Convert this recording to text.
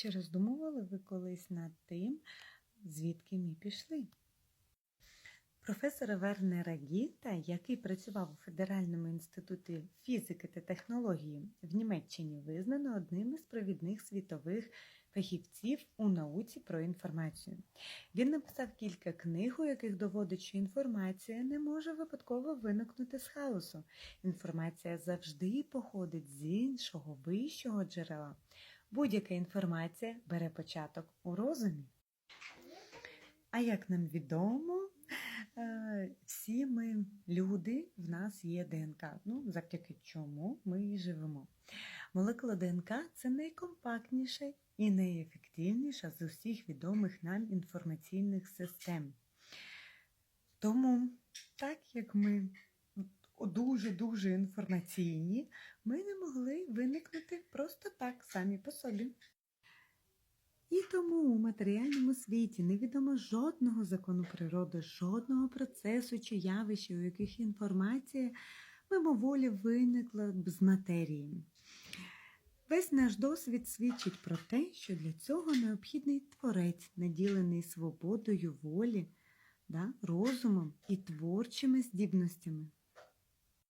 Чи роздумували ви колись над тим, звідки ми пішли? Професора Вернера Гінта, який працював у Федеральному інституті фізики та технології в Німеччині, визнано одним із провідних світових фахівців у науці про інформацію. Він написав кілька книг, у яких доводить, що інформація не може випадково виникнути з хаосу. Інформація завжди походить з іншого вищого джерела. Будь-яка інформація бере початок у розумі. А як нам відомо, е, всі ми люди, в нас є ДНК. Ну, завдяки чому ми і живемо. Молекула ДНК це найкомпактніша і найефективніша з усіх відомих нам інформаційних систем. Тому, так як ми дуже-дуже інформаційні, ми не могли виникнути просто так самі по собі. І тому у матеріальному світі невідомо жодного закону природи, жодного процесу чи явища, у яких інформація мимоволі виникла б з матерії. Весь наш досвід свідчить про те, що для цього необхідний творець, наділений свободою волі, да, розумом і творчими здібностями.